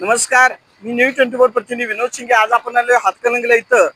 नमस्कार मी news twenty four प्रतिनिधी विनोद शिंगे. आज आपण आलो हातकणंगला इथं.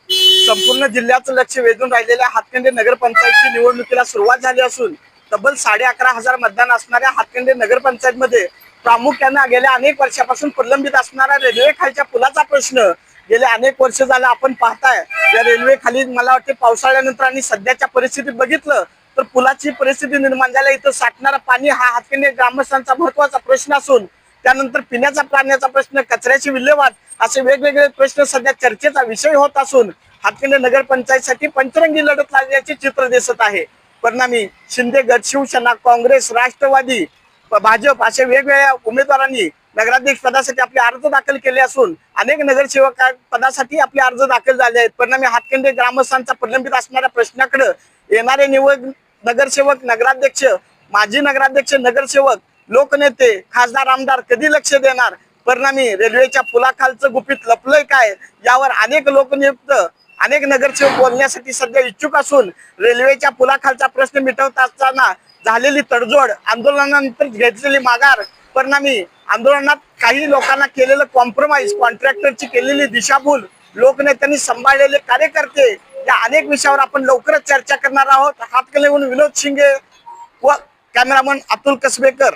संपूर्ण जिल्ह्याचं लक्ष वेधून राहिलेल्या हातकंडे नगरपंचायतची निवडणुकीला सुरुवात झाली असून तब्बल साडे अकरा हजार मतदान असणाऱ्या हातकंडे नगरपंचायतमध्ये प्रामुख्यानं गेल्या अनेक वर्षापासून प्रलंबित असणारा रेल्वे खालच्या पुलाचा प्रश्न गेले अनेक वर्ष झालं आपण पाहताय. या रेल्वे खाली मला वाटते पावसाळ्यानंतर आणि सध्याच्या परिस्थितीत बघितलं तर पुलाची परिस्थिती निर्माण झाल्या इथं साठणारा पाणी हा हातकंडे ग्रामस्थांचा महत्त्वाचा प्रश्न असून त्यानंतर पिण्याचा पाण्याचा प्रश्न कचऱ्याची विल्हेवाट असे वेगवेगळे प्रश्न सध्या चर्चेचा विषय होत असून हातकंडे नगरपंचायतसाठी पंचरंगी लढत लागल्याचे चित्र दिसत आहे. परिणामी शिंदे गट शिवसेना काँग्रेस राष्ट्रवादी भाजप असे वेगवेगळ्या उमेदवारांनी नगराध्यक्ष पदासाठी आपले अर्ज दाखल केले असून अनेक नगरसेवक पदासाठी आपले अर्ज दाखल झाले आहेत. परिणामी हातकंडे ग्रामस्थांचा प्रलंबित असणाऱ्या प्रश्नाकडे येणारे निवड नगरसेवक नगराध्यक्ष माजी नगराध्यक्ष नगरसेवक लोकनेते खासदार आमदार कधी लक्ष देणार? परिणामी रेल्वेच्या पुलाखालचं गुपित लपलंय काय? यावर अनेक लोकनियुक्त अनेक नगरसेवक बोलण्यासाठी सध्या इच्छुक असून रेल्वेच्या पुलाखालचा प्रश्न मिटवत असताना झालेली तडजोड आंदोलनानंतर घेतलेली माघार परिणामी आंदोलनात काही लोकांना केलेलं कॉम्प्रोमाइज कॉन्ट्रॅक्टरची केलेली दिशाभूल लोकनेत्यांनी सांभाळलेले कार्यकर्ते या अनेक विषयावर आपण लवकरच चर्चा करणार आहोत. हातकलेहून विनोद शिंगे व कॅमेरामन अतुल कसबेकर.